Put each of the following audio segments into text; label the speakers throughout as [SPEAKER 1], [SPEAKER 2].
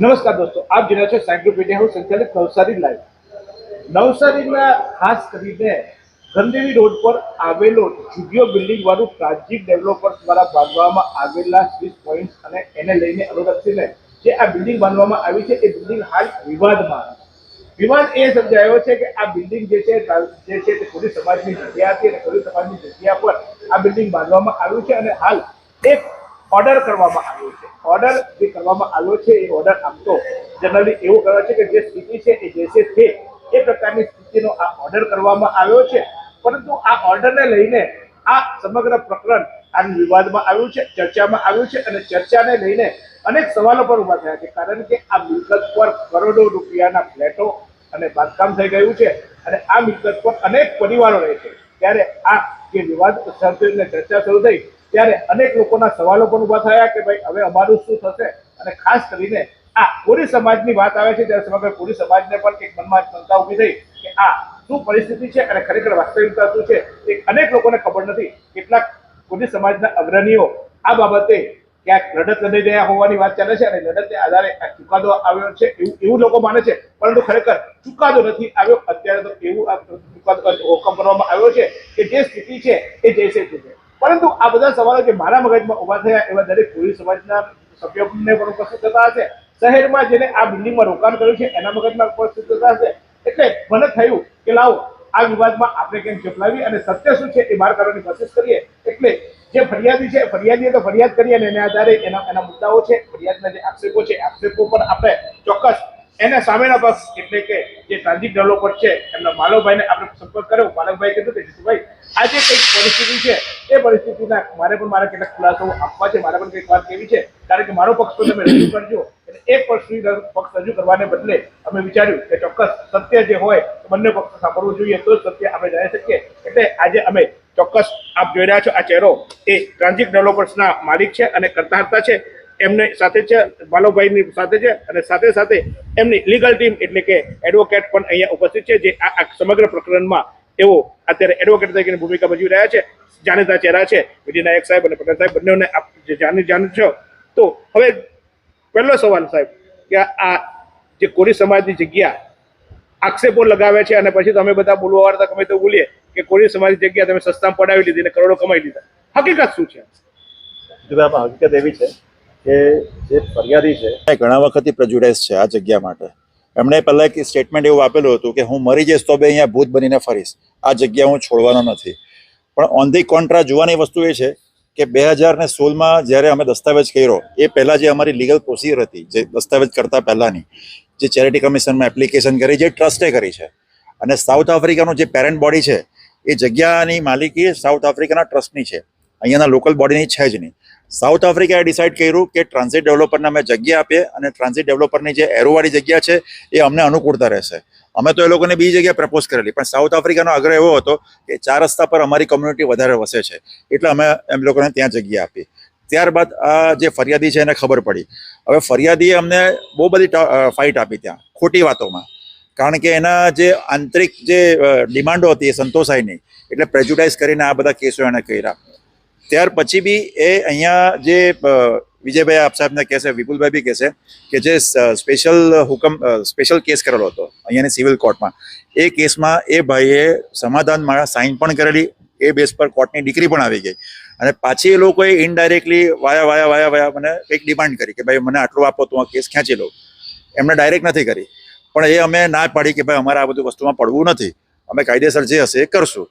[SPEAKER 1] નમસ્કાર દોસ્તો, આપ જોયા છો સાયક્લોપીડિયા હું સંચાલિત નવસારી લાઈવ. નવસારીના ખાસ કરીને ગંદેવી રોડ પર આવેલો જુડિયો બિલ્ડિંગ વાળું પ્રાચીન ડેવલપર્સ દ્વારા બાંધવામાં આવેલા સ્વીચ પોઈન્ટ અને એને લઈને અનુલક્ષીને જે આ બિલ્ડિંગ બાંધવામાં આવી છે, એ બિલ્ડિંગ હાલ વિવાદમાં વિવાદ એ સમજાયો છે કે આ બિલ્ડિંગ જે છે જે છે તે કોળી સમાજની જગ્યા હતી અને કોળી સમાજની જગ્યા પર આ બિલ્ડિંગ બાંધવામાં આવ્યું છે અને હાલ એક ઓર્ડર કરવામાં આવ્યો છે. ઓર્ડર જે કરવામાં આવ્યો છે, એ ઓર્ડર આપતો જનરલી એવું કહેવાય છે કે જે સ્થિતિ છે, એ જે છે એ પ્રકારની સ્થિતિનો આ ઓર્ડર કરવામાં આવ્યો છે. પરંતુ આ ઓર્ડરને લઈને આ સમગ્ર પ્રકરણ આ વિવાદમાં આવ્યું છે, ચર્ચામાં આવ્યું છે અને ચર્ચાને લઈને અનેક સવાલો પણ ઊભા થયા છે. કારણ કે આ મિલકત પર કરોડો રૂપિયાના ફ્લેટો અને બાંધકામ થઈ ગયું છે અને આ મિલકત પર અનેક પરિવારો રહે છે. ત્યારે આ જે વિવાદ શરૂ ચર્ચા શરૂ થઈ ત્યારે અનેક લોકોના સવાલો પણ ઊભા થયા કે ભાઈ, હવે અમારું શું થશે? અને ખાસ કરીને આ કોરી સમાજની વાત આવે છે, ત્યારે સમગ્ર કોરી સમાજને પણ એક મનમાં શંકા ઊભી થઈ કે આ શું પરિસ્થિતિ છે અને ખરેખર વાસ્તવિકતા શું છે? એ અનેક લોકોને ખબર નથી. કેટલાક કોરી સમાજના અગ્રણીઓ આ બાબતે ક્યાંક લડત લડી રહ્યા હોવાની વાત ચાલે છે અને લડતને આધારે આ ચુકાદો આવ્યો છે, એવું એવું લોકો માને છે. પરંતુ ખરેખર ચુકાદો નથી આવ્યો. અત્યારે તો એવું આ ચુકાદો હુકમ કરવામાં આવ્યો છે કે જે સ્થિતિ છે એ જૈસે છે. પરંતુ આ બધા સવાલો જે મારા મગજમાં ઊભા થયા એવા દરેક કોળી સમાજના સભ્યોને પણ ઉપસ્થિત થતા હશે. શહેરમાં જેને આ બિલ્ડિંગમાં રોકાણ કર્યું છે, એના મગજમાં ઉપસ્થિત થતા હશે. એટલે મને થયું કે લાવો, આ વિવાદમાં આપણે કેમ ચપલાવી અને સત્ય શું છે એ બહાર કાઢવાની કોશિશ કરીએ. એટલે જે ફરિયાદી છે, ફરિયાદીએ તો ફરિયાદ કરી અને એના આધારે એના એના મુદ્દાઓ છે, ફરિયાદના જે આક્ષેપો છે આક્ષેપો પર આપણે ચોક્કસ એને સામેના પક્ષ એટલે કે જે ટ્રાન્ઝિટ ડેવલપર છે, એમના માલવભાઈને આપણે સંપર્ક કર્યો. માલવભાઈ કીધું કે, જીતુભાઈ, આજે કંઈક પરિસ્થિતિ છે. એ પરિસ્થિતિના મારે પણ મારા કેટલાક ખુલાસો આપવા છે. મારે પણ કંઈક વાત કેવી છે. કારણ કે મારો પક્ષ તો તમે રજૂ કરજો. એટલે એક પક્ષની પક્ષ રજૂ કરવાને બદલે અમે વિચાર્યું કે ચોક્કસ સત્ય જે હોય બંને પક્ષ સાંભળવું જોઈએ. તો જ સત્ય આપણે જાણી શકીએ. એટલે આજે અમે ચોક્કસ આપ જોઈ રહ્યા છો, આ ચહેરો એ ટ્રાન્ઝિટ ડેવલપર્સના માલિક છે અને કરતા હતા છે. એમને સાથે છે, બાલોભાઈની સાથે છે અને સાથે સાથે એમની લીગલ ટીમ એટલે કે એડવોકેટ પણ અહીંયા ઉપસ્થિત છે, જે આ સમગ્ર પ્રકરણમાં એવો અત્યારે એડવોકેટ તરીકેની ભૂમિકા ભજવી રહ્યા છે. જાણીતા ચહેરા છે વિધિનાયક સાહેબ અને પટેલ સાહેબ બંનેઓને આપ જાણી જાણ છો. તો હવે પહેલો સવાલ સાહેબ, કે આ જે કોરી સમાજની જગ્યા આક્ષેપો લગાવે છે અને પછી તમે બધા બોલવા વાળા ગમે તો બોલીએ, કે કોરી સમાજની જગ્યા તમે સસ્તામાં પડાવી લીધી અને કરોડો કમાઈ લીધા. હકીકત શું છે?
[SPEAKER 2] હકીકત એવી છે કે જે ફરિયાદી છે ઘણા વખતથી પ્રજુડાઇઝ છે આ જગ્યા માટે. એમણે પહેલા એક સ્ટેટમેન્ટ એવું આપેલું હતું કે હું મરી જઈશ તો બે અહીંયા ભૂત બનીને ફરીશ. આ જગ્યા હું છોડવાનો નથી. પણ ઓન ધી કોન્ટ્રા જોવાની વસ્તુ એ છે કે બે હજાર ને સોળમાં જ્યારે અમે દસ્તાવેજ કર્યો, એ પહેલાં જે અમારી લીગલ પ્રોસિજર હતી, જે દસ્તાવેજ કરતા પહેલાંની, જે ચેરિટી કમિશનમાં એપ્લિકેશન કરી, જે ટ્રસ્ટે કરી છે. અને સાઉથ આફ્રિકાનું જે પેરેન્ટ બોડી છે, એ જગ્યાની માલિકી સાઉથ આફ્રિકાના ટ્રસ્ટની છે. અહીંયાના લોકલ બોડીની છે જ નહીં. સાઉથ આફ્રિકાએ ડિસાઇડ કર્યું કે ટ્રાન્ઝિટ ડેવલપરને અમે જગ્યા આપીએ અને ટ્રાન્ઝિટ ડેવલપરની જે એરોવાળી જગ્યા છે એ અમને અનુકૂળતા રહેશે. અમે તો એ લોકોને બીજી જગ્યાએ પ્રપોઝ કરેલી, પણ સાઉથ આફ્રિકાનો આગ્રહ એવો હતો કે ચાર રસ્તા પર અમારી કમ્યુનિટી વધારે વસે છે, એટલે અમે એમ લોકોને ત્યાં જગ્યા આપી. ત્યારબાદ આ જે ફરિયાદી છે એને ખબર પડી. હવે ફરિયાદીએ અમને બહુ બધી ફાઇટ આપી ત્યાં, ખોટી વાતોમાં. કારણ કે એના જે આંતરિક જે ડિમાન્ડો હતી એ સંતોષાય નહીં. એટલે પ્રેજ્યુડાઇઝ કરીને આ બધા કેસો એને કર્યા. ત્યાર પછી બી એ અહીંયા જે વિજયભાઈ આપ સાહેબને કહેશે વિપુલભાઈ બી કહેશે કે જે સ્પેશિયલ હુકમ સ્પેશિયલ કેસ કરેલો હતો અહીંયાની સિવિલ કોર્ટમાં એ કેસમાં એ ભાઈએ સમાધાન મારા સાઇન પણ કરેલી, એ બેસ પર કોર્ટની ડિગ્રી પણ આવી ગઈ. અને પાછી એ લોકોએ ઇનડાયરેક્ટલી વાયા વાયા વાયા વાયા મને એક ડિમાન્ડ કરી કે ભાઈ મને આટલું આપો, તો આ કેસ ખેંચી લઉં એમણે ડાયરેક્ટ નથી કરી. પણ એ અમે ના પાડી કે ભાઈ અમારે આ બધું વસ્તુમાં પડવું નથી. અમે કાયદેસર જે હશે એ કરશું.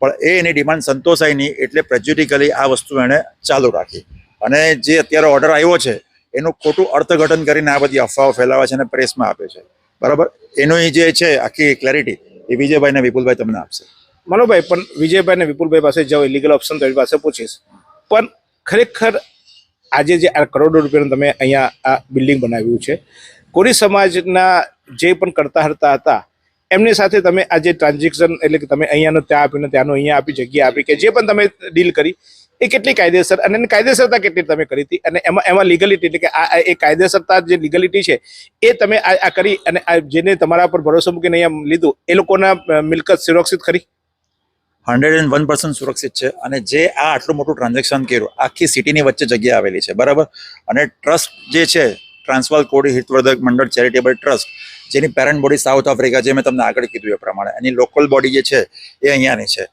[SPEAKER 2] પણ એ એની ડિમાન્ડ સંતોષાય નહીં એટલે પ્રેજ્યુડિકલી આ વસ્તુ એણે ચાલુ રાખી. અને જે અત્યારે ઓર્ડર આવ્યો છે, એનું ખોટું અર્થઘટન કરીને આ બધી અફવાઓ ફેલાવે છે અને પ્રેસમાં આપે છે. બરાબર? એનું જે છે, આખી ક્લેરિટી એ વિજયભાઈ ને વિપુલભાઈ તમને આપશે.
[SPEAKER 1] મનોભાઈ, પણ વિજયભાઈ ને વિપુલભાઈ પાસે જાઓ લીગલ ઓપ્શન તો એની પાસે પૂછીશ. પણ ખરેખર આજે જે આ કરોડો રૂપિયાનું તમે અહીંયા આ બિલ્ડિંગ બનાવ્યું છે, કોરી સમાજના જે પણ કરતા હરતા હતા એમની સાથે તમે આ જે ટ્રાન્ઝેક્શન એટલે કે તમે અહીંયાનું ત્યાં આપીને ત્યાંનો અહીંયા આપી જગ્યા આપી કે જે પણ તમે ડીલ કરી, એ કેટલી કાયદેસર અને કાયદેસરતા કેટલી તમે કરી હતી? અને એમાં એમાં લીગલિટી એટલે કે આ એ કાયદેસરતા જે લીગલિટી છે, એ તમે આ કરી અને જેને તમારા પર ભરોસો મૂકીને અહીંયા લીધું, એ લોકોના મિલકત સુરક્ષિત ખરી
[SPEAKER 2] હંડ્રેડ એન્ડ વન પર્સન્ટ સુરક્ષિત છે અને જે આ આટલું મોટું ટ્રાન્ઝેક્શન કર્યું, આખી સિટીની વચ્ચે જગ્યા આવેલી છે, બરાબર? અને ટ્રસ્ટ જે છે ટ્રાન્સવાલ કોડી હિતવર્ધક મંડળ ચેરિટેબલ ટ્રસ્ટ જેની પેરેન્ટ બોડી સાઉથ આફ્રિકા જે મેં તમને આગળ કીધું એ પ્રમાણે. એની લોકલ બોડી જે છે, એ અહીંયાની છે.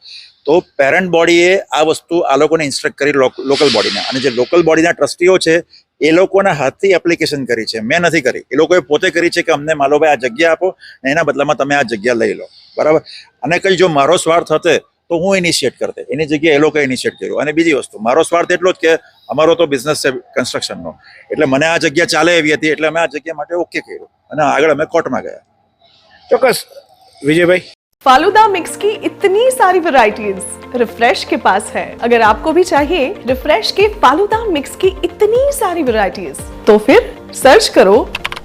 [SPEAKER 2] તો પેરેન્ટ બોડીએ આ વસ્તુ આ લોકોને ઇન્સ્ટ્રક્ટ કરી લોકલ બોડીને અને જે લોકલ બોડીના ટ્રસ્ટીઓ છે, એ લોકોના હાથથી એપ્લિકેશન કરી છે. મેં નથી કરી. એ લોકોએ પોતે કરી છે કે અમને માલો ભાઈ આ જગ્યા આપો એના બદલામાં તમે આ જગ્યા લઈ લો. બરાબર? અને કંઈ જો મારો સ્વાર્થ હતે તો હું ઇનિશિયેટ કરતે એની જગ્યાએ એ લોકોએ ઇનિશિયેટ કર્યું અને બીજી વસ્તુ મારો સ્વાર્થ એટલો જ કે અમારો તો બિઝનેસ છે કન્સ્ટ્રક્શનનો એટલે મને આ જગ્યા ચાલે એવી હતી એટલે અમે આ જગ્યા માટે ઓકે કર્યું અને આગળ અમે કોર્ટમાં ગયા
[SPEAKER 3] ચોક્કસ વિજયભાઈ
[SPEAKER 4] फालूदा मिक्स की इतनी सारी वैरायटीज रिफ्रेश के पास है अगर आपको भी चाहिए रिफ्रेश के फालूदा मिक्स की इतनी सारी वैरायटीज तो फिर सर्च करो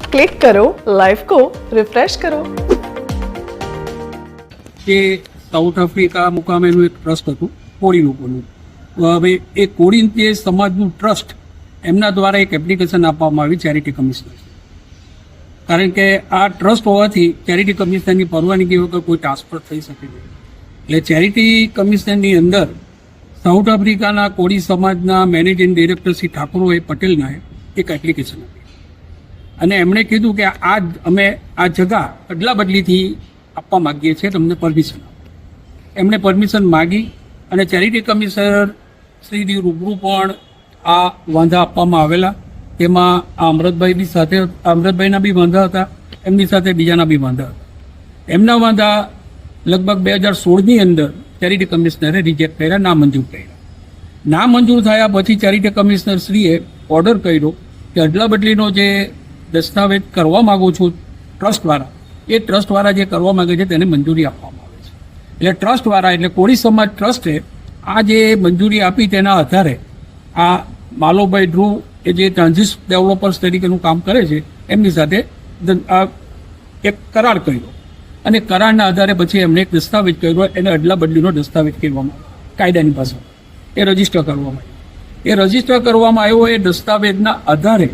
[SPEAKER 4] क्लिक करो लाइफ को रिफ्रेश करो
[SPEAKER 5] જે સાઉથ આફ્રિકા મુકામેનું એક ટ્રસ્ટ હતું, કોળી લોકોનું. હવે એ કોળી જે સમાજનું ટ્રસ્ટ એમના દ્વારા એક એપ્લિકેશન આપવામાં આવી ચેરિટી કમિશનર કારણ કે આ ટ્રસ્ટ હોવાથી ચેરિટી કમિશનરની પરવાનગી વગર કોઈ ટ્રાન્સફર થઈ શકે નહીં. એટલે ચેરિટી કમિશનની અંદર સાઉથ આફ્રિકાના કોળી સમાજના મેનેજિંગ ડિરેક્ટર શ્રી ઠાકોરભાઈ પટેલનાએ એક એપ્લિકેશન આપી અને એમણે કીધું કે આ અમે આ જગા અદલા બદલીથી આપવા માગીએ છીએ, તમને પરમિશન એમણે પરમિશન માગી અને ચેરિટી કમિશનર શ્રીની રૂબરૂ પણ આ વાંધા આપવામાં આવેલા. તેમાં આ અમૃતભાઈ બી સાથે અમૃતભાઈના બી વાંધા હતા, એમની સાથે બીજાના બી વાંધા હતા. એમના વાંધા લગભગ બે હજાર સોળની અંદર ચેરિટી કમિશનરે રિજેક્ટ કર્યા, નામંજૂર કર્યા. ના મંજૂર થયા પછી ચેરિટી કમિશનર શ્રીએ ઓર્ડર કર્યો કે અદલા બદલીનો જે દસ્તાવેજ કરવા માગું છું ટ્રસ્ટવાળા, એ ટ્રસ્ટવાળા જે કરવા માંગે છે તેને મંજૂરી આપવામાં એટલે ટ્રસ્ટવાળા એટલે કોળી સમાજ ટ્રસ્ટે આ જે મંજૂરી આપી તેના આધારે આ માલોભાઈ ધ્રુવ કે જે ટ્રાન્ઝિસ ડેવલપર્સ તરીકેનું કામ કરે છે, એમની સાથે એક કરાર કર્યો. અને કરારના આધારે પછી એમણે એક દસ્તાવેજ કર્યો એને અદલા બદલીનો દસ્તાવેજ કહેવામાં કાયદાની ભાષા એ રજિસ્ટર કરવામાં આવ્યો. એ રજિસ્ટર કરવામાં આવ્યો એ દસ્તાવેજના આધારે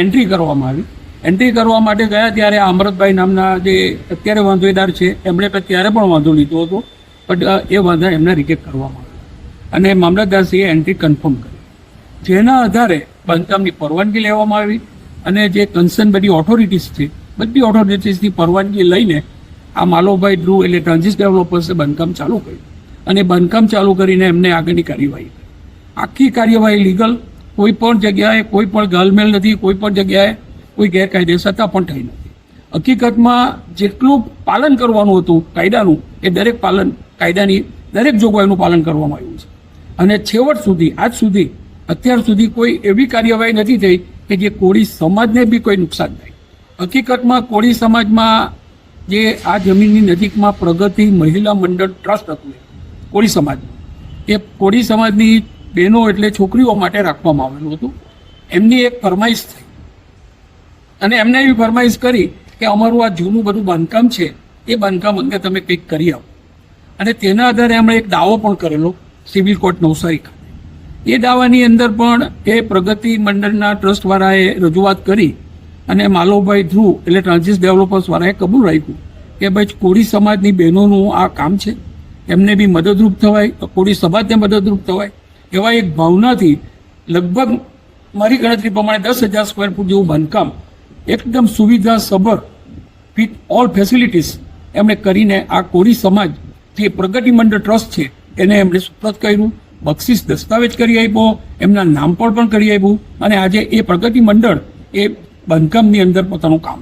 [SPEAKER 5] એન્ટ્રી કરવામાં આવી. એન્ટ્રી કરવા માટે ગયા ત્યારે આ અમૃતભાઈ નામના જે અત્યારે વાંધોદાર છે, એમણે ત્યારે પણ વાંધો લીધો હતો, બટ એ વાંધા એમને રિજેક્ટ કરવામાં આવ્યો. અને મામલતદારશ્રીએ એન્ટ્રી કન્ફર્મ કરી. જેના આધારે બાંધકામની પરવાનગી લેવામાં આવી અને જે કન્સર્ન બધી ઓથોરિટીઝ છે, બધી ઓથોરિટીઝની પરવાનગી લઈને આ માલોભાઈ ડ્રુ એટલે ટ્રાન્ઝિસ ડેવલપર્સે બાંધકામ ચાલુ કર્યું. અને બાંધકામ ચાલુ કરીને એમને આગળની કાર્યવાહી કરી. આખી કાર્યવાહી લીગલ કોઈ પણ જગ્યાએ કોઈ પણ ગાલમેલ નથી, કોઈ પણ જગ્યાએ કોઈ ગેરકાયદેસરતા પણ થઈ નથી. હકીકતમાં જેટલું પાલન કરવાનું હતું કાયદાનું, એ દરેક પાલન, કાયદાની દરેક જોગવાઈનું પાલન કરવામાં આવ્યું છે. અને છેવટ સુધી, આજ સુધી, અત્યાર સુધી કોઈ એવી કાર્યવાહી નથી થઈ કે જે કોળી સમાજને બી કોઈ નુકસાન થાય. હકીકતમાં કોળી સમાજમાં જે આ જમીનની નજીકમાં પ્રગતિ મહિલા મંડળ ટ્રસ્ટ હતું, કોળી સમાજ એ કોળી સમાજની બહેનો એટલે છોકરીઓ માટે રાખવામાં આવેલું હતું. એમની એક ફરમાઈશ થઈ અને એમને એવી ફરમાઈશ કરી કે અમારું આ જૂનું બધું બાંધકામ છે, એ બાંધકામ અંગે તમે કંઈક કરી આવો. અને તેના આધારે એમણે એક દાવો પણ કરેલો સિવિલ કોર્ટ નવસારી ખાતે. એ દાવાની અંદર પણ એ પ્રગતિ મંડળના ટ્રસ્ટવાળાએ રજૂઆત કરી અને માલોભાઈ ધ્રુવ એટલે ટ્રાન્ઝિસ ડેવલપર્સવાળાએ કબૂલ રાખ્યું કે ભાઈ કોળી સમાજની બહેનોનું આ કામ છે, એમને બી મદદરૂપ થવાય કોળી સમાજને મદદરૂપ થવાય, એવા એક ભાવનાથી લગભગ મારી ગણતરી પ્રમાણે દસ હજાર સ્ક્વેર ફૂટ જેવું બાંધકામ એકદમ સુવિધા સભર વિથ ઓલ ફેસિલિટીઝ એમણે કરીને આ કોરી સમાજ, જે પ્રગતિ મંડળ ટ્રસ્ટ છે, એને એમણે સુપ્રત કર્યું, બક્ષિસ દસ્તાવેજ કરી આપ્યો, એમના નામ પર પણ કરી આપ્યું, અને આજે એ પ્રગતિ મંડળ એ બાંધકામની અંદર પોતાનું કામ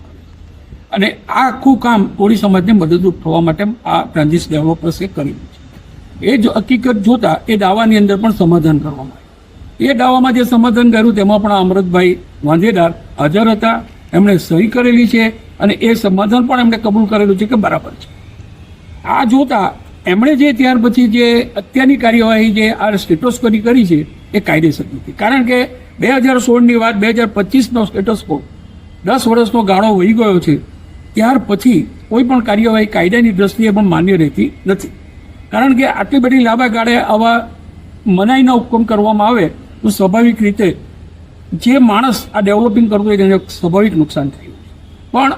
[SPEAKER 5] અને આ આખું કામ કોળી સમાજને મદદરૂપ થવા માટે આ ટ્રાન્ઝિસ ડેવલપર્સે કર્યું છે. એ જ હકીકત જોતા એ દાવાની અંદર પણ સમાધાન કરવામાં આવ્યું. એ દાવામાં જે સમાધાન કર્યું, તેમાં પણ અમૃતભાઈ વાંધેદાર હાજર હતા. એમણે સહી કરેલી છે અને એ સમાધાન પણ એમણે કબૂલ કરેલું છે કે બરાબર છે. આ જોતા એમણે જે ત્યાર પછી જે અત્યારની કાર્યવાહી જે આ સ્ટેટસ કરી છે, એ કાયદેસર નથી. કારણ કે બે હજાર સોળની વાત, બે હજાર પચીસનો સ્ટેટસકો દસ વર્ષનો ગાળો વહી ગયો છે, ત્યાર પછી કોઈ પણ કાર્યવાહી કાયદાની દ્રષ્ટિએ પણ માન્ય રહેતી નથી. કારણ કે આટલી બધી લાંબા ગાળે આવા મનાઈના હુકમ કરવામાં આવે તો સ્વાભાવિક રીતે જે માણસ આ ડેવલપિંગ કરતો હોય તેને સ્વાભાવિક નુકસાન થયું પણ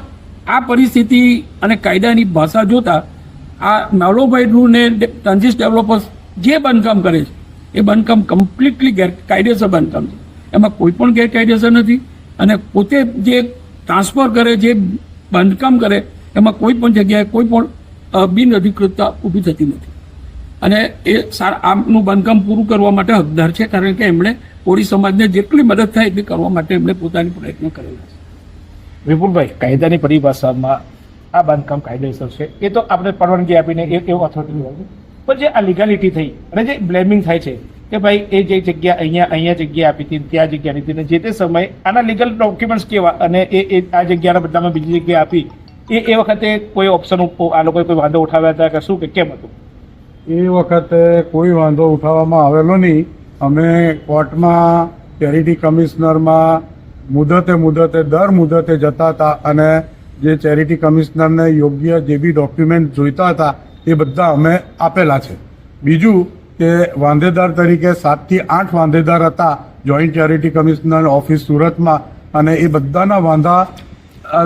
[SPEAKER 5] આ પરિસ્થિતિ અને કાયદાની ભાષા જોતા આ નાલોભાઈ ડ્રુ ટ્રાન્ઝિસ ડેવલપર્સ જે બાંધકામ કરે છે, એ બાંધકામ કમ્પ્લીટલી ગેરકાયદેસર બાંધકામ છે. એમાં કોઈ પણ ગેરકાયદેસર નથી અને પોતે જે ટ્રાન્સફર કરે, જે બાંધકામ કરે, એમાં કોઈ પણ જગ્યાએ કોઈ પણ બિનઅધિકૃતતા ઊભી થતી નથી. અને એ સારા આમનું બાંધકામ પૂરું કરવા માટે હકદાર છે કારણ કે એમણે કોળી સમાજને જેટલી મદદ થાય એટલી કરવા માટે એમણે પોતાની પ્રયત્ન કરેલા છે.
[SPEAKER 1] વિપુલભાઈ કાયદાની પરિભાષામાં આ બાંધકામ કાયદેસર છે. એ તો આપણે પરવાનગી આપીને એ એવું અથોરિટી હોય પણ જે આ લીગાલિટી થઈ અને જે બ્લેમિંગ થાય છે કે ભાઈ એ જે જગ્યા અહીંયા અહીંયા જગ્યા આપી હતી ત્યાં જગ્યા ને જે તે સમયે આના લીગલ ડોક્યુમેન્ટ્સ કેવા અને એ એ આ જગ્યાના બદલામાં બીજી જગ્યા આપી એ એ વખતે કોઈ ઓપ્શન આ લોકોએ કોઈ વાંધો ઉઠાવ્યા હતા કે શું કે કેમ હતું?
[SPEAKER 6] એ વખતે કોઈ વાંધો ઉઠાવવામાં આવેલો નહીં. અમે કોર્ટમાં ચેરિટી કમિશનરમાં મુદતે મુદતે દર મુદતે જતા હતા અને જે ચેરિટી કમિશનરને યોગ્ય જે બી ડોક્યુમેન્ટ જોઈતા હતા એ બધા અમે આપેલા છે. બીજું કે વાંધેદાર તરીકે સાતથી આઠ વાંધેદાર હતા જોઈન્ટ ચેરિટી કમિશનર ઓફિસ સુરતમાં અને એ બધાના વાંધા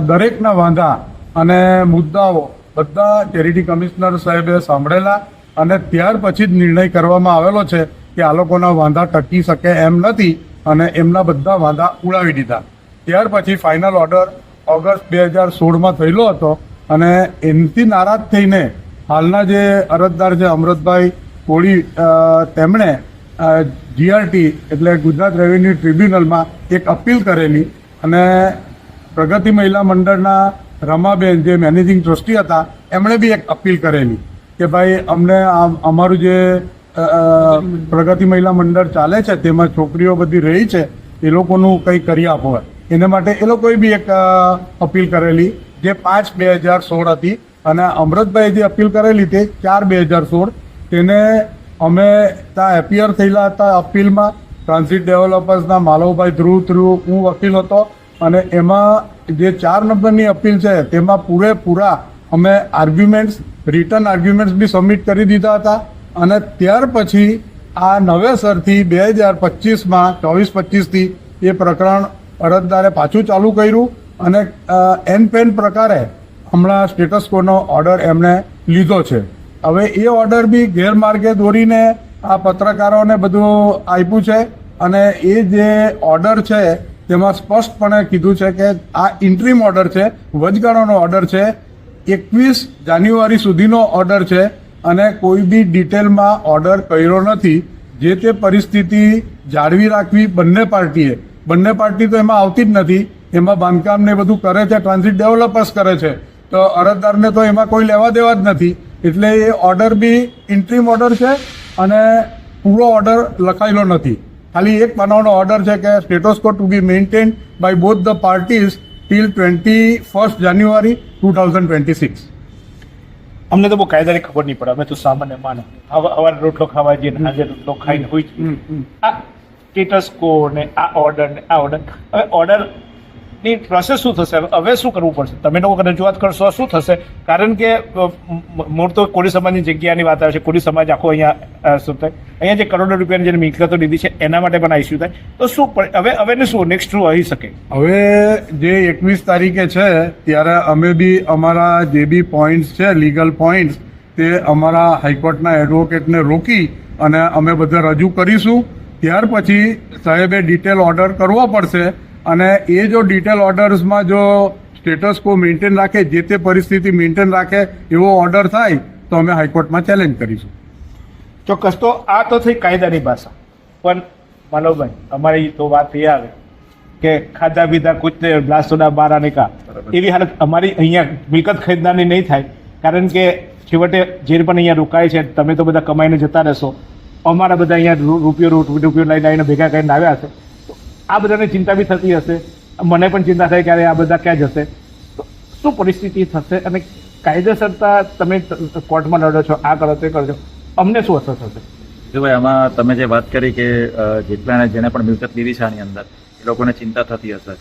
[SPEAKER 6] દરેકના વાંધા અને મુદ્દાઓ બધા ચેરિટી કમિશનર સાહેબે સાંભળેલા અને ત્યાર પછી જ નિર્ણય કરવામાં આવેલો છે કે આ લોકોના વાંધા ટકી શકે એમ નથી અને એમના બધા વાંધા ઉડાવી દીધા. ત્યાર પછી ફાઇનલ ઓર્ડર ઓગસ્ટ બે હજાર સોળમાં થયેલો હતો અને એમથી નારાજ થઈને હાલના જે અરજદાર છે અમૃતભાઈ કોળી તેમણે જીઆરટી એટલે ગુજરાત રેવન્યુ ટ્રિબ્યુનલમાં એક અપીલ કરેલી અને પ્રગતિ મહિલા મંડળના રમાબેન જે મેનેજિંગ ટ્રસ્ટી હતા, એમણે બી એક અપીલ કરેલી કે ભાઈ અમને આમ અમારું જે પ્રગતિ મહિલા મંડળ ચાલે છે તેમાં છોકરીઓ બધી રહી છે એ લોકોનું કંઈ કરી આપો એના માટે એ લોકોએ બી એક અપીલ કરેલી જે પાંચ બે હજાર સોળ હતી. અને અમૃતભાઈ જે અપીલ કરેલી તે ચાર બે હજાર સોળ. તેને અમે ત્યાં એપિયર થયેલા હતા અપીલમાં. ટ્રાન્સિટ ડેવલપર્સના માલવભાઈ ધ્રુવ ધ્રુવ હું વકીલ હતો. અને એમાં જે ચાર નંબરની અપીલ છે તેમાં પૂરેપૂરા અમે આર્ગ્યુમેન્ટ્સ રિટર્ન આર્ગ્યુમેન્ટ્સ બી સબમિટ કરી દીધા હતા. અને ત્યાર પછી આ નવેસરથી બે હજાર પચીસમાં, ચોવીસ પચીસથી એ પ્રકરણ અરજદારે પાછું ચાલુ કર્યું અને એન પેન પ્રકારે હમણાં સ્ટેટસ કોનો ઓર્ડર એમણે લીધો છે. હવે એ ઓર્ડર બી ગેરમાર્ગે દોરીને આ પત્રકારોને બધું આપ્યું છે અને એ જે ઓર્ડર છે તેમાં સ્પષ્ટપણે કીધું છે કે આ ઇન્ટ્રીમ ઓર્ડર છે, વચગાળાનો ઓર્ડર છે, એકવીસ જાન્યુઆરી સુધીનો ઓર્ડર છે અને કોઈ બી ડિટેલમાં ઓર્ડર કર્યો નથી, જે તે પરિસ્થિતિ જાળવી રાખવી બંને પાર્ટીએ. બંને પાર્ટી તો એમાં આવતી જ નથી. એમાં બાંધકામ ને બધું કરે છે ટ્રાન્ઝિટ ડેવલપર્સ કરે છે. તો અરજદારને તો એમાં કોઈ લેવા દેવા જ નથી. એટલે એ ઓર્ડર બી ઇન્ટ્રીમ ઓર્ડર છે અને પૂરો ઓર્ડર લખાયેલો નથી. ખાલી એક બનાવનો ઓર્ડર છે કે status quo to be maintain by both the parties till twenty first January two thousand twenty six
[SPEAKER 1] અમને તો બહુ કાયદાની ખબર નહીં પડે. અમે તો સામાન્ય માનવ. હવા હવારે રોટલો ખાવા જઈએ આજે રોટલો ખાઈને હોય છે. આ સ્ટેટસ કો ને આ ઓર્ડર ને આ ઓર્ડર હવે ઓર્ડર ની પ્રોસેસ શું થશે? હવે હવે શું કરવું પડશે? તમે લોકો રજૂઆત કરશો, શું થશે? કારણ કે મૂળ તો કોળી સમાજની જગ્યાની વાત આવે છે, કોળી સમાજ આખો અહીંયા શું થાય? અહીંયા જે કરોડો રૂપિયાની જે મિલકતો લીધી છે, એના માટે પણ આ ઇસ્યુ થાય. તો શું હવે હવેને શું? નેક્સ્ટ શું આવી શકે?
[SPEAKER 6] હવે જે એકવીસ તારીખે છે, ત્યારે અમે બી અમારા જે બી પોઈન્ટ્સ છે લીગલ પોઈન્ટ્સ તે અમારા હાઈકોર્ટના એડવોકેટને રોકી અને અમે બધા રજૂ કરીશું. ત્યાર પછી સાહેબે ડિટેલ ઓર્ડર કરવો પડશે. અને એ જો ડિટેલ ઓર્ડર્સમાં જો સ્ટેટસ કો મેન્ટેન રાખે જે તે પરિસ્થિતિ મેન્ટેન રાખે એવો ઓર્ડર થાય તો અમે હાઈકોર્ટમાં ચેલેન્જ કરીશું.
[SPEAKER 1] ચોક્કસ. તો આ તો થઈ કાયદાની ભાષા. પણ માનવભાઈ અમારી તો વાત એ આવે કે ખાધા પીધા કુછ બ્લાસ્ટોના બારા સોડા બાર આને કા એવી હાલત અમારી અહીંયા મિલકત ખરીદનારની નહીં થાય. કારણ કે છેવટે જે પણ અહીંયા રોકાય છે તમે તો બધા કમાઈને જતા રહેશો. અમારા બધા અહીંયા રૂપિયો રૂપિયો લઈને આવીને ભેગા કરીને આવ્યા તો આ બધાને ચિંતા બી થતી હશે. મને પણ ચિંતા થાય ક્યારે આ બધા ક્યાં જશે. તો શું પરિસ્થિતિ થશે અને કાયદેસરતા તમે કોર્ટમાં લડો છો, આ કરો, તે કરો અમને શું અસર થશે?
[SPEAKER 2] જો ભાઈ, આમાં તમે જે વાત કરી કે જેટલાને જેને પણ મિલકત લીધી છે આની અંદર, એ લોકોને ચિંતા થતી હશે.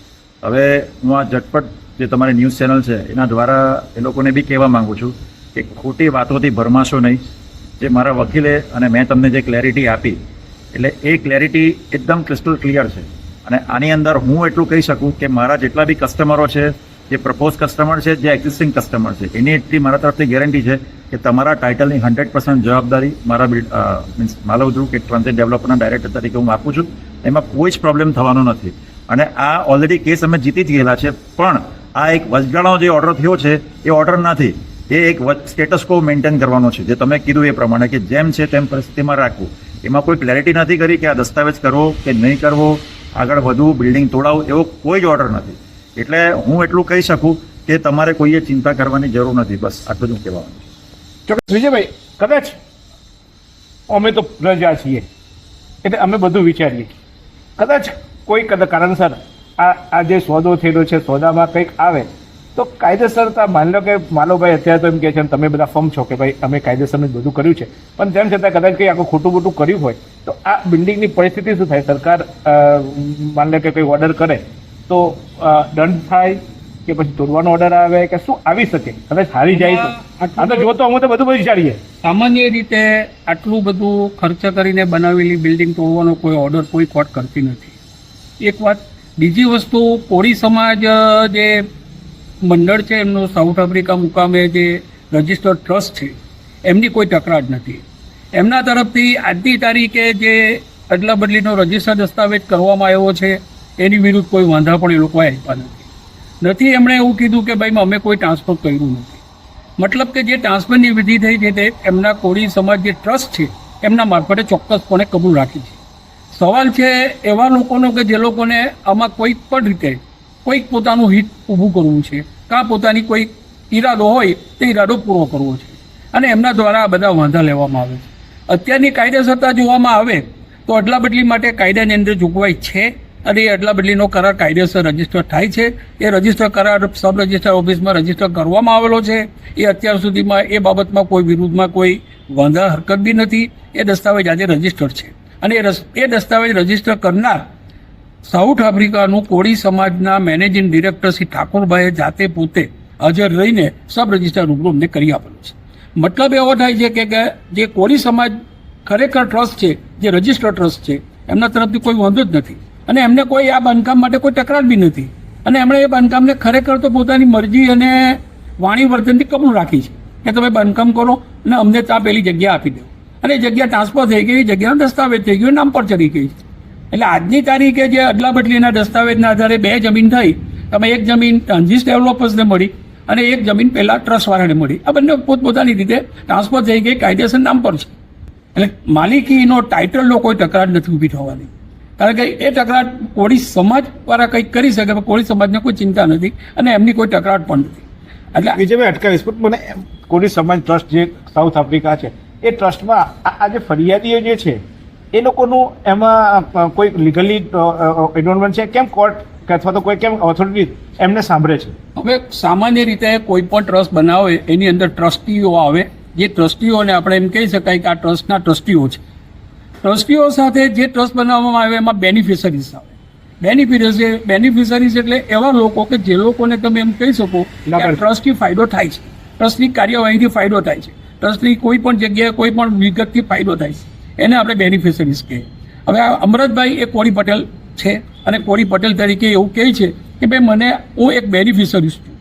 [SPEAKER 2] હવે હું આ ઝટપટ જે તમારી ન્યૂઝ ચેનલ છે, એના દ્વારા એ લોકોને બી કહેવા માંગુ છું કે ખોટી વાતોથી ભરમાશો નહીં. જે મારા વકીલે અને મેં તમને જે ક્લેરિટી આપી, એટલે એ ક્લેરિટી એકદમ ક્રિસ્ટલ ક્લિયર છે. અને આની અંદર હું એટલું કહી શકું કે મારા જેટલા બી કસ્ટમરો છે, જે પ્રપોઝ કસ્ટમર છે, જે એક્ઝિસ્ટિંગ કસ્ટમર છે, એની એટલી મારા તરફથી ગેરંટી છે કે તમારા ટાઇટલની હંડ્રેડ પર્સન્ટ જવાબદારી મારા મીન્સ માલવ ધ્રુવ કે ટ્રાન્ઝિટ ડેવલપરના ડાયરેક્ટર તરીકે હું આપું છું. એમાં કોઈ જ પ્રોબ્લેમ થવાનો નથી. અને આ ઓલરેડી કેસ અમે જીતી જ ગયેલા છે, પણ આ એક વચગાળાનો જે ઓર્ડર થયો છે, એ ઓર્ડર નથી. એ એક સ્ટેટસ કો મેન્ટેન કરવાનો છે, જે તમે કીધું એ પ્રમાણે કે જેમ છે તેમ પરિસ્થિતિમાં રાખવું. એમાં કોઈ ક્લેરિટી નથી કરી કે આ દસ્તાવેજ કરવો કે નહીં કરવો આગળ વધવું બિલ્ડિંગ તોડાવું એવો કોઈ જ ઓર્ડર નથી. એટલે હું એટલું કહી શકું કે તમારે કોઈએ ચિંતા કરવાની જરૂર નથી. બસ આટલું જ હું કહેવાનું
[SPEAKER 1] ચોક્કસ વિજયભાઈ, કદાચ અમે તો પ્રજા છીએ, એટલે અમે બધું વિચારીએ. કદાચ કોઈ કારણસર આ આ જે સોદો થયેલો છે, સોદામાં કંઈક આવે તો કાયદેસરતા માની લો કે માલોભાઈ અત્યારે તો એમ કહે છે તમે બધા ફર્મ છો કે ભાઈ અમે કાયદેસરનું બધું કર્યું છે. પણ તેમ છતાં કદાચ કંઈ આખું ખોટું બોટું કર્યું હોય તો આ બિલ્ડિંગની પરિસ્થિતિ શું થાય? સરકાર માની લો કે કોઈ ઓર્ડર કરે તો દંડ થાય કે પછી તોડવાનો ઓર્ડર આવે કે શું આવી શકે? કદાચ હારી જાય તો. આ તો જો તો અમે તો બધું બધું વિચારીએ.
[SPEAKER 5] સામાન્ય રીતે આટલું બધું ખર્ચ કરીને બનાવેલી બિલ્ડિંગ તોડવાનો કોઈ ઓર્ડર કોઈ કોર્ટ કરતી નથી. એક વાત બીજી વસ્તુ કોળી સમાજ જે મંડળ છે, એમનો સાઉથ આફ્રિકા મુકામે જે રજિસ્ટર્ડ ટ્રસ્ટ છે, એમની કોઈ તકરાર નથી. એમના તરફથી આજની તારીખે જે અદલા બદલીનો રજિસ્ટર દસ્તાવેજ કરવામાં આવ્યો છે, એની વિરુદ્ધ કોઈ વાંધા પણ એ લોકોએ આપ્યા નથી. નથી એમણે એવું કીધું કે ભાઈ, અમે કોઈ ટ્રાન્સફર કર્યું નથી. મતલબ કે જે ટ્રાન્સફરની વિધિ થઈ છે તે એમના કોળી સમાજ જે ટ્રસ્ટ છે, એમના મારફતે ચોક્કસપણે કબૂલ રાખી છે. સવાલ છે એવા લોકોનો કે જે લોકોને આમાં કોઈ પણ રીતે કોઈક પોતાનું હિત ઊભું કરવું છે. કાં પોતાની કોઈ ઈરાદો હોય, તે ઈરાદો પૂરો કરવો છે. અને એમના દ્વારા આ બધા વાંધા લેવામાં આવે છે. અત્યારની કાયદેસરતા જોવામાં આવે, તો અદલા બદલી માટે કાયદાની અંદર જોગવાઈ છે અને એ અદલા બદલીનો કરાર કાયદેસર રજિસ્ટર થાય છે. એ રજિસ્ટર કરાર સબ રજિસ્ટર ઓફિસમાં રજિસ્ટર કરવામાં આવેલો છે. એ અત્યાર સુધીમાં એ બાબતમાં કોઈ વિરુદ્ધમાં કોઈ વાંધા હરકત બી નથી. એ દસ્તાવેજ આજે રજિસ્ટર છે. અને એ દસ્તાવેજ રજિસ્ટર કરનાર સાઉથ આફ્રિકાનું કોળી સમાજના મેનેજિંગ ડિરેક્ટર શ્રી ઠાકોરભાઈએ જાતે પોતે હાજર રહીને સબ રજિસ્ટર રૂબરૂ અમને કરી આપેલું છે. મતલબ એવો થાય છે કે- જે કોળી સમાજ ખરેખર ટ્રસ્ટ છે, જે રજિસ્ટર ટ્રસ્ટ છે, એમના તરફથી કોઈ વાંધો જ નથી. અને એમને કોઈ આ બાંધકામ માટે કોઈ તકરાર બી નથી. અને એમણે એ બાંધકામને ખરેખર તો પોતાની મરજી અને વાણી વર્તનથી કબૂલ રાખી છે કે તમે બાંધકામ કરો અને અમને ત્યાં પેલી જગ્યા આપી દો. અને જગ્યા ટ્રાન્સફર થઈ ગઈ જગ્યાનો દસ્તાવેજ થઈ ગયો નામ પર ચડી ગઈ છે. એટલે આજની તારીખે જે અદલા બદલીના દસ્તાવેજના આધારે બે જમીન થઈ તમે એક જમીન ટ્રાન્ઝિસ ડેવલપર્સને મળી અને એક જમીન પહેલાં ટ્રસ્ટવાળાને મળી. આ બંને પોતપોતાની રીતે ટ્રાન્સફર થઈ ગઈ, કાયદેસર નામ પર છે. એટલે માલિકીનો ટાઇટલનો કોઈ તકરાર નથી ઊભી થવાની. કારણ કે એ તકરાર કોળી સમાજ દ્વારા કંઈક કરી શકે, પણ કોળી સમાજને કોઈ ચિંતા નથી અને એમની કોઈ તકરાર પણ નથી. એટલે
[SPEAKER 1] વિજયભાઈ અટકાવીશ, પણ મને કોળી સમાજ ટ્રસ્ટ જે સાઉથ આફ્રિકા છે, એ ટ્રસ્ટમાં આ જે ફરિયાદીઓ જે છે એ લોકોનું એમાં કોઈ લીગલી ઇન્વોલ્વમેન્ટ છે? કેમ કોર્ટ કે અથવા તો કોઈ કેમ ઓથોરિટી એમને સાંભળે છે?
[SPEAKER 5] હવે સામાન્ય રીતે કોઈ પણ ટ્રસ્ટ બનાવે એની અંદર ટ્રસ્ટીઓ આવે. જે ટ્રસ્ટીઓને આપણે એમ કહી શકાય કે આ ટ્રસ્ટના ટ્રસ્ટીઓ છે. ટ્રસ્ટીઓ સાથે જે ટ્રસ્ટ બનાવવામાં આવે એમાં બેનિફિશરીઝ આવે. બેનિફિશરી બેનિફિશરીઝ એટલે એવા લોકો કે જે લોકોને તમે એમ કહી શકો કે ટ્રસ્ટથી ફાયદો થાય છે. ટ્રસ્ટની કાર્યવાહીથી ફાયદો થાય છે. ટ્રસ્ટની કોઈ પણ જગ્યાએ કોઈ પણ વિગતથી ફાયદો થાય છે. એને આપણે બેનિફિશરીઝ કહીએ. હવે આ અમરતભાઈ એ કોળી પટેલ છે અને કોળી પટેલ તરીકે એવું કહે છે કે ભાઈ મને હું એક બેનિફિશરીઝ છું.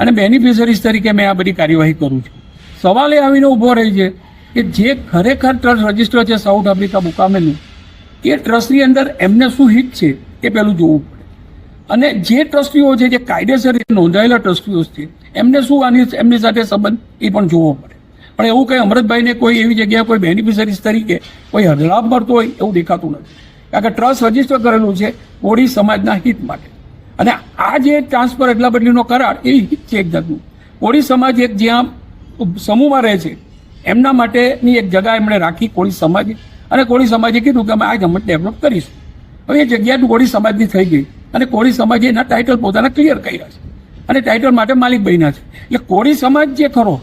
[SPEAKER 5] અને બેનિફિશરીઝ તરીકે મેં આ બધી કાર્યવાહી કરું છું. સવાલ એ આવીને ઊભો રહે છે કે જે ખરેખર ટ્રસ્ટ રજિસ્ટર છે સાઉથ આફ્રિકા મુકામેનું એ ટ્રસ્ટની અંદર એમને શું હિત છે એ પહેલું જોવું પડે. અને જે ટ્રસ્ટીઓ છે જે કાયદેસર રીતે નોંધાયેલા ટ્રસ્ટીઓ છે, એમને શું આની એમની સાથે સંબંધ એ પણ જોવો પડે. પણ એવું કંઈ અમૃતભાઈને કોઈ એવી જગ્યાએ કોઈ બેનિફિશરીઝ તરીકે કોઈ લાભ મળતો હોય એવું દેખાતું નથી. કારણ કે ટ્રસ્ટ રજિસ્ટર કરેલું છે કોળી સમાજના હિત માટે. અને આ જે ટ્રાન્સફર એટલા બદલીનો કરાર, એ હિત છે એક જાતનું. કોળી સમાજ એક જ્યાં સમૂહમાં રહે છે, એમના માટેની એક જગા એમણે રાખી કોળી સમાજે. અને કોળી સમાજે કીધું કે અમે આ જમત ડેવલપ કરીશું. હવે એ જગ્યા કોળી સમાજની થઈ ગઈ. અને કોળી સમાજે એના ટાઇટલ પોતાના ક્લિયર કર્યા છે. અને ટાઇટલ માટે માલિક બન્યા છે. એટલે કોળી સમાજ જે ખરો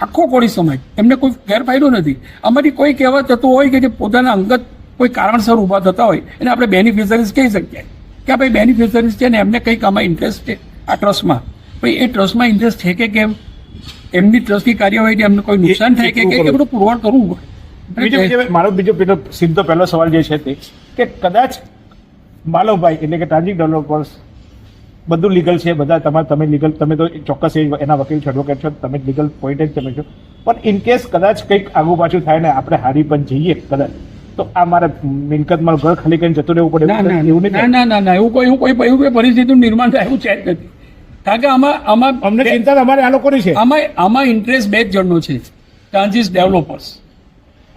[SPEAKER 5] આખો કોળી સમાજ. એમને કોઈ ગેરફાયદો નથી. અમારી કોઈ કહેવા થતું હોય કે જે પોતાના અંગત કોઈ કારણસર ઊભા થતા હોય એને આપણે બેનિફિશરીઝ કહી શકીએ. કે ભાઈ બેનિફિશરીઝ છે ને એમને કંઈક આમાં ઇન્ટરેસ્ટ છે આ ટ્રસ્ટમાં ભાઈ એ ટ્રસ્ટમાં ઇન્ટરેસ્ટ છે કે કેમ? એમની ટ્રસ્ટની કાર્યવાહીથી એમને કોઈ નુકસાન થાય કે કેમ? બધું પુરવાર કરવું
[SPEAKER 1] હોય.
[SPEAKER 5] પડે
[SPEAKER 1] મારો બીજો પેલો સીધો પહેલો સવાલ જે છે તે કે કદાચ માલવભાઈ એટલે કે ટ્રાન્ઝિટ ડેવલપર્સ બધું લીગલ છે બધા તમારે તમે લીગલ તમે તો ચોક્કસ એ એના વકીલ છો એડવોકેટ છો તમે લીગલ પોઈન્ટ જ તમે છો. પણ ઇન કેસ કદાચ કંઈક આગુ પાછું થાય ને આપણે હારી પણ જઈએ કદાચ તો આ મારે મિલકતમાં ઘર ખાલી કરીને જતું રહેવું પડે
[SPEAKER 5] ના ના
[SPEAKER 1] એવું નહીં
[SPEAKER 5] ના ના ના એવું કોઈ એવું કોઈ એવું કોઈ પરિસ્થિતિનું નિર્માણ થાય એવું છે જ નથી. કારણ કે આમાં આમાં
[SPEAKER 1] અમને ચિંતા અમારે આ લોકોની છે.
[SPEAKER 5] આમાં આમાં ઇન્ટરેસ્ટ બે જ જણનો છે. ટ્રાન્ઝિસ ડેવલપર્સ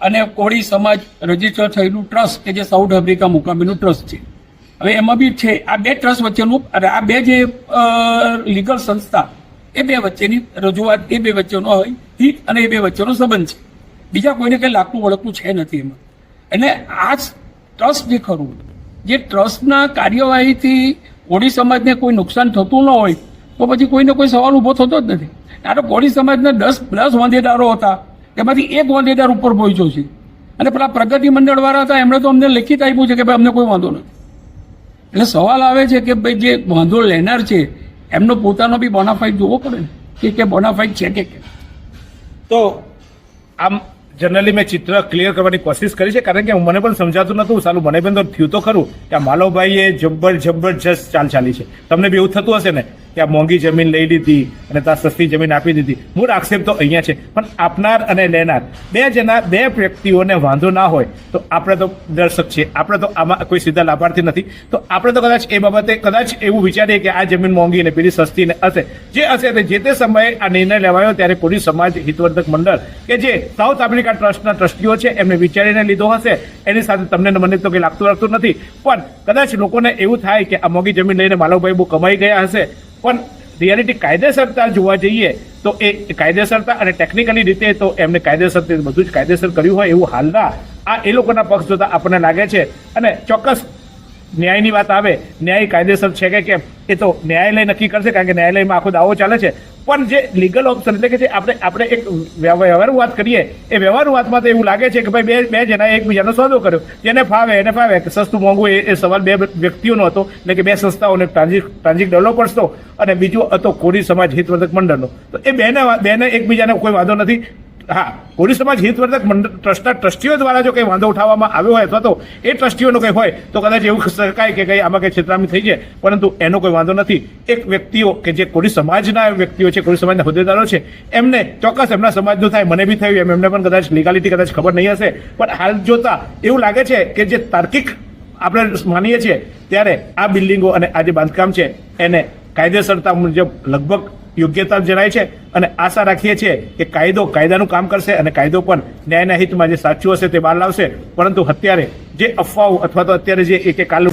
[SPEAKER 5] અને કોળી સમાજ રજિસ્ટર થયેલું ટ્રસ્ટ કે જે સાઉથ આફ્રિકા મુકામીનું ટ્રસ્ટ છે. હવે એમાં બી છે, આ બે ટ્રસ્ટ વચ્ચેનું, અને આ બે જે લીગલ સંસ્થા, એ બે વચ્ચેની રજૂઆત, એ બે વચ્ચેનો હોય, હિત અને એ બે વચ્ચેનો સંબંધ છે. બીજા કોઈને કંઈ લાગતું વળગતું છે નથી એમાં. એટલે આ ટ્રસ્ટ જે ખરું, જે ટ્રસ્ટના કાર્યવાહીથી કોળી સમાજને કોઈ નુકસાન થતું ન હોય, તો પછી કોઈને કોઈ સવાલ ઊભો થતો જ નથી. આ તો કોળી સમાજના દસ પ્લસ વાંધેદારો હતા એમાંથી એક વાંધેદાર ઉપર પહોંચ્યો છે. અને પેલા પ્રગતિ મંડળવાળા હતા, એમણે તો અમને લેખિત આપ્યું છે કે ભાઈ અમને કોઈ વાંધો નથી. એટલે સવાલ આવે છે કે ભાઈ જે વાંધો લેનાર છે, એમનો પોતાનો બી બોનાફાઇડ જોવો પડે ને? કે કે બોનાફાઇડ છે કે
[SPEAKER 1] તો આમ જનરલી મેં ચિત્ર ક્લિયર કરવાની કોશિશ કરી છે, કારણ કે મને પણ સમજાતું નતું સારું મને પણ તો થયું તો ખરું કે માલવભાઈએ જબર જબરજસ્ત ચાલ ચાલી છે. તમને બી એવું થતું હશે ને? કે આ મોંઘી જમીન લઈ લીધી અને ત્યાં સસ્તી જમીન આપી દીધી. મૂળ આક્ષેપ તો અહીંયા છે. પણ આપનાર અને લેનાર, બે જણા, બે વ્યક્તિઓને વાંધો ના હોય તો આપણે તો દર્શક છીએ. આપણે તો આમાં કોઈ સીધા લાભાર્થી નથી. તો આપણે તો કદાચ એ બાબતે કદાચ એવું વિચારીએ કે આ જમીન મોંઘી ને પેલી સસ્તી ને હશે. જે હશે તે જે તે સમયે આ નિર્ણય લેવાયો ત્યારે કોળી સમાજ હિતવર્ધક મંડળ કે જે સાઉથ આફ્રિકા ટ્રસ્ટના ટ્રસ્ટીઓ છે એમને વિચારીને લીધો હશે. એની સાથે તમને મને તો કંઈ લાગતું લાગતું નથી. પણ કદાચ લોકોને એવું થાય કે આ મોંઘી જમીન લઈને માલવભાઈ બહુ કમાઈ ગયા હશે પણ રિયાલિટી કાયદેસરતા જોવા જઈએ તો એ કાયદેસરતા અને ટેકનિકલી રીતે તો એમને કાયદેસર બધું જ કાયદેસર કર્યું હોય એવું હાલના આ એ લોકોના પક્ષ જોતા આપણને લાગે છે. અને ચોક્કસ ન્યાયની વાત આવે, ન્યાય કાયદેસર છે કે કેમ? એ તો ન્યાયાલય નક્કી કરશે કારણ કે ન્યાયાલયમાં આખો દાવો ચાલે છે. પણ જે લીગલ ઓપ્શન એટલે કે જે આપણે આપણે એક વ્યવ- વ્યવહારુ વાત કરીએ, એ વ્યવહારુ વાતમાં તો એવું લાગે છે કે ભાઈ બે બે જણાએ એકબીજાનો સોદો કર્યો. જેને ફાવે, એને ફાવે. કે સસ્તું મોંઘું એ સવાલ બે વ્યક્તિઓનો હતો, એટલે કે બે સંસ્થાઓને ટ્રાન્ઝિક ટ્રાન્ઝિક ડેવલપર્સનો અને બીજો હતો કોરી સમાજ હિતવર્ધક મંડળનો. તો એ બેને બેને એકબીજાને કોઈ વાંધો નથી. હા કોળી સમાજ હિતવર્ધક ટ્રસ્ટના ટ્રસ્ટીઓ દ્વારા જો કંઈ વાંધો ઉઠાવવામાં આવ્યો હોય અથવા તો એ ટ્રસ્ટીઓનો કંઈ હોય, તો કદાચ એવું શકાય કે કંઈ આમાં કંઈ છેતરામણી થઈ જાય. પરંતુ એનો કોઈ વાંધો નથી. એક વ્યક્તિઓ કે જે કોળી સમાજના વ્યક્તિઓ છે, કોળી સમાજના હોદ્દેદારો છે, એમને ચોક્કસ એમના સમાજનું થાય, મને બી થયું, એમ એમને પણ કદાચ લીગાલિટી કદાચ ખબર નહીં હશે. પણ હાલ જોતા એવું લાગે છે કે જે તાર્કિક આપણે માનીએ છીએ, ત્યારે આ બિલ્ડિંગો અને આ જે બાંધકામ છે, એને કાયદેસરતા મુજબ લગભગ યોગ્યતા જણાય છે અને આશા રાખીએ છીએ કે કાયદો કાયદાનું કામ કરશે અને કાયદો પણ ન્યાયના હિતમાં જે સાચું હશે તે બહાર લાવશે. પરંતુ અત્યારે જે અફવાઓ અથવા તો અત્યારે જે એક કાલ